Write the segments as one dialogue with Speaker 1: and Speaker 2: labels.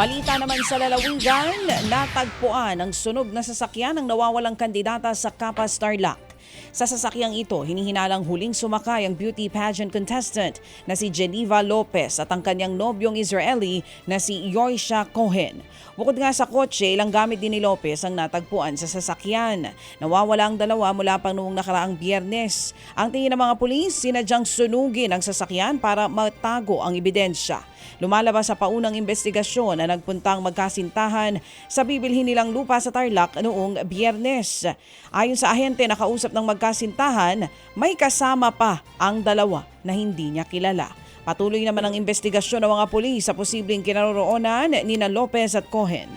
Speaker 1: Balita naman sa lalawigan, natagpuan ang sunog na sasakyan ng nawawalang kandidata sa Kapa Starlock. Sa sasakyang ito, hinihinalang huling sumakay ang beauty pageant contestant na si Geneva Lopez at ang kanyang nobyong Israeli na si Yoisha Cohen. Bukod nga sa kotse, ilang gamit din ni Lopez ang natagpuan sa sasakyan. Nawawala ang dalawa mula pa noong nakaraang biyernes. Ang tingin ng mga pulis, sinadyang sunugin ang sasakyan para matago ang ebidensya. Lumalabas sa paunang investigasyon na nagpuntang magkasintahan sa bibilhin nilang lupa sa Tarlac noong biyernes. Ayon sa ahente na kausap ng magkasintahan, may kasama pa ang dalawa na hindi niya kilala. Patuloy naman ang investigasyon ng mga pulis sa posibleng kinaroroonan ni na Lopez at Cohen.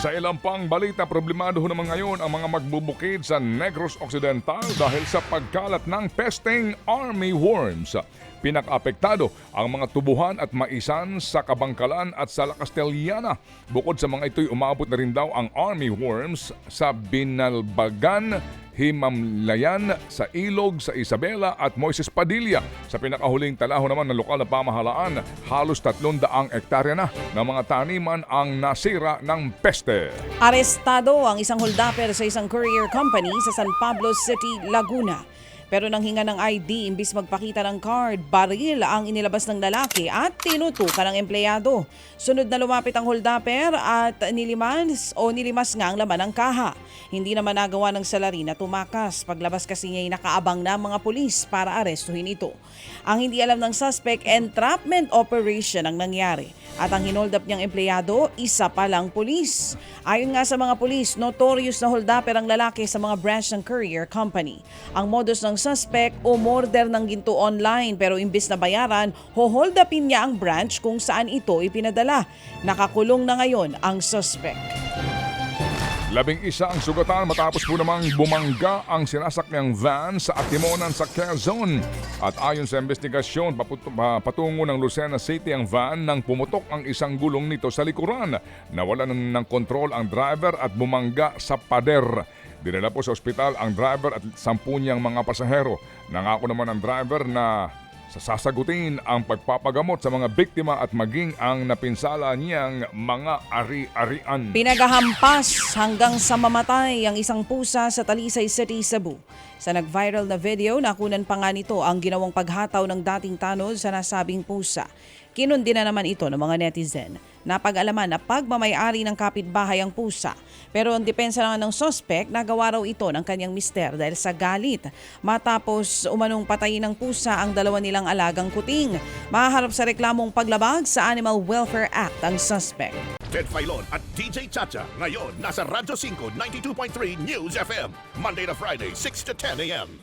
Speaker 2: Sa ilang pang balita, problemado naman ngayon ang mga magbubukid sa Negros Occidental dahil sa pagkalat ng pesting army worms. Pinakaapektado ang mga tubuhan at maisan sa Kabangkalan at sa La Castellana. Bukod sa mga ito'y umabot na rin daw ang army worms sa Binalbagan, Himamlayan, sa Ilog, sa Isabela at Moises Padilla. Sa pinakahuling talaho naman ng lokal na pamahalaan, halos 300 ektarya na ng mga taniman ang nasira ng peste.
Speaker 1: Arestado ang isang holdapper sa isang courier company sa San Pablo City, Laguna. Pero nang hinga ng ID, imbis magpakita ng card, baril ang inilabas ng lalaki at tinutukan ng empleyado. Sunod na lumapit ang holdapper at nilimas o nilimas nga ang laman ng kaha. Hindi naman nagawa ng salari na tumakas. Paglabas kasi niya ay nakaabang na mga pulis para arestuhin ito. Ang hindi alam ng suspect, entrapment operation ang nangyari. At ang hinold up niyang empleyado, isa pa lang pulis. Ayon nga sa mga pulis, notorious na holdapper ang lalaki sa mga branch ng courier company. Ang modus ng suspect, umorder ng ginto online pero imbis na bayaran, hohold upin niya ang branch kung saan ito ipinadala. Nakakulong na ngayon ang suspect.
Speaker 2: Labing isa ang sugatan matapos po namang bumangga ang sinasaknyang van sa Atimonan sa Quezon. At ayon sa investigasyon, patungo ng Lucena City ang van nang pumutok ang isang gulong nito sa likuran. Nawalan ng, ng kontrol ang driver at bumangga sa pader. Dinala po sa ospital ang driver at sampu niyang mga pasahero. Nangako naman ang driver na sasagutin ang pagpapagamot sa mga biktima at maging ang napinsala niyang mga ari-arian.
Speaker 1: Pinagahampas hanggang sa mamatay ang isang pusa sa Talisay City, Cebu. Sa nag-viral na video, nakunan pa nga nito ang ginawang paghataw ng dating tanod sa nasabing pusa. Kinundi na naman ito ng mga netizen. Napag-alaman na pagmamayari ng kapitbahay ang pusa. Pero ang depensa naman ng sospek, nagawa raw ito ng kanyang mister dahil sa galit. Matapos umanong patayin ng pusa ang dalawa nilang alagang kuting. Maharap sa reklamong paglabag sa Animal Welfare Act ang suspect.
Speaker 3: Ted Filon at DJ Chacha. Ngayon, nasa Radyo 5, 92.3 News FM. Monday to Friday, 6 to 10 a.m.